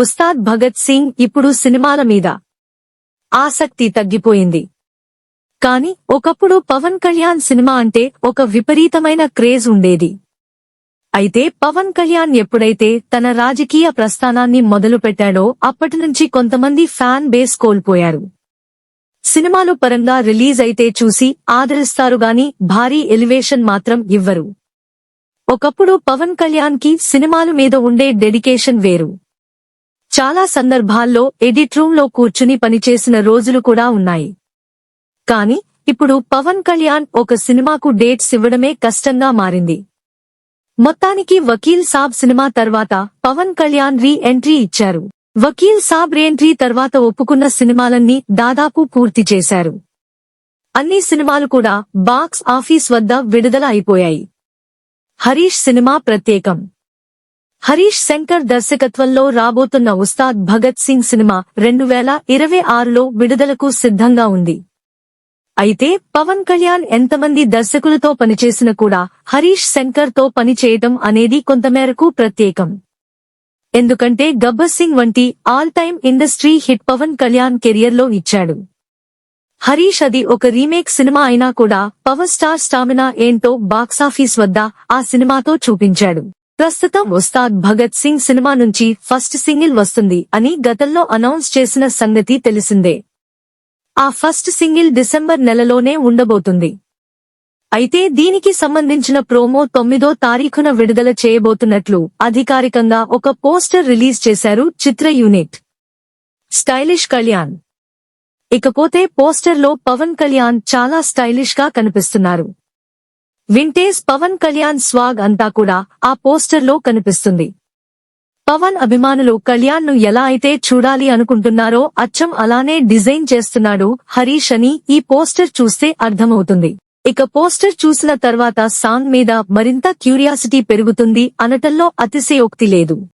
ఉస్తాద్ భగత్ సింగ్ ఇప్పుడు సినిమాల మీద ఆసక్తి తగ్గిపోయింది. కాని ఒకప్పుడు పవన్ కళ్యాణ్ సినిమా అంటే ఒక విపరీతమైన క్రేజ్ ఉండేది. అయితే పవన్ కళ్యాణ్ ఎప్పుడైతే తన రాజకీయ ప్రస్థానాన్ని మొదలుపెట్టాడో అప్పటినుంచి కొంతమంది ఫ్యాన్ బేస్ కోల్పోయారు. సినిమాలు పరంగా రిలీజ్ అయితే చూసి ఆదరిస్తారు గాని భారీ ఎలివేషన్ మాత్రం ఇవ్వరు. ఒకప్పుడు పవన్ కళ్యాణ్కి సినిమాల మీద ఉండే డెడికేషన్ వేరు. చాలా సందర్భాల్లో ఎడిట్ రూమ్లో కూర్చుని పనిచేసిన రోజులు కూడా ఉన్నాయి. కానీ ఇప్పుడు పవన్ కళ్యాణ్ ఒక సినిమాకు డేట్స్ ఇవ్వడమే కష్టంగా మారింది. మొత్తానికి వకీల్ సాబ్ సినిమా తర్వాత పవన్ కళ్యాణ్ రీ ఎంట్రీ ఇచ్చారు. వకీల్ సాబ్ రీఎంట్రీ తర్వాత ఒప్పుకున్న సినిమాలన్నీ దాదాపు పూర్తి చేశారు. అన్ని సినిమాలు కూడా బాక్స్ ఆఫీస్ వద్ద విడుదల అయిపోయాయి. హరీష్ సినిమా ప్రత్యేకం. హరీష్ శంకర్ దర్శకత్వంలో రాబోతున్న ఉస్తాద్ భగత్ సింగ్ సినిమా రెండు వేల ఇరవై ఆరులో విడుదలకు సిద్ధంగా ఉంది. అయితే పవన్ కళ్యాణ్ ఎంతమంది దర్శకులతో పనిచేసిన కూడా హరీష్ శంకర్తో పనిచేయటం అనేది కొంతమేరకు ప్రత్యేకం. ఎందుకంటే గబ్బర్ సింగ్ వంటి all time industry hit Pawan Kalyan కెరియర్లో ఇచ్చాడు. హరీష్ అది ఒక రీమేక్ సినిమా అయినా కూడా పవర్ స్టార్ స్టామినా ఏంటో బాక్సాఫీస్ వద్ద ఆ సినిమాతో చూపించాడు. ప్రస్తుతం ఉస్తాద్ భగత్ సింగ్ సినిమా నుంచి ఫస్ట్ సింగిల్ వస్తుంది అని గతంలో అనౌన్స్ చేసిన సంగతి తెలిసిందే. ఆ ఫస్ట్ సింగిల్ డిసెంబర్ నెలలోనే ఉండబోతుంది. అయితే దీనికి సంబంధించిన ప్రోమో తొమ్మిదో తారీఖున విడుదల చేయబోతున్నట్లు అధికారికంగా ఒక పోస్టర్ రిలీజ్ చేశారు చిత్ర యూనిట్. స్టైలిష్ కళ్యాణ్. ఇకపోతే పోస్టర్లో పవన్ కళ్యాణ్ చాలా స్టైలిష్గా కనిపిస్తున్నారు. వింటేజ్ పవన్ కళ్యాణ్ స్వాగ్ అంతా కూడా ఆ పోస్టర్లో కనిపిస్తుంది. పవన్ అభిమానులు కళ్యాణ్ను ఎలా అయితే చూడాలి అనుకుంటున్నారో అచ్చం అలానే డిజైన్ చేస్తున్నాడు హరీష్ అని ఈ పోస్టర్ చూస్తే అర్థమవుతుంది. ఇక పోస్టర్ చూసిన తర్వాత సాంగ్ మీద మరింత క్యూరియాసిటీ పెరుగుతుంది అనటంలో అతిశయోక్తి లేదు.